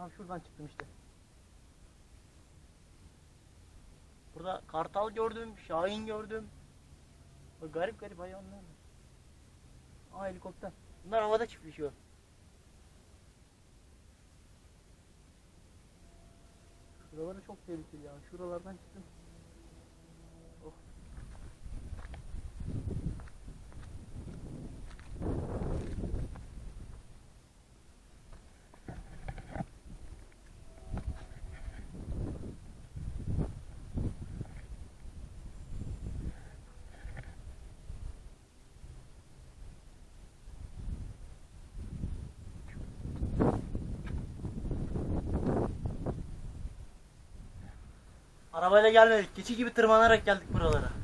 Tam şuradan çıktım işte. Burada kartal gördüm, şahin gördüm. Böyle garip garip hayvanlar var. Aa helikopter. Bunlar havada çiftleşiyor. Şuraları çok tehlikeli ya. Şuralardan çıktım. Arabayla gelmedik. Keçi gibi tırmanarak geldik buralara.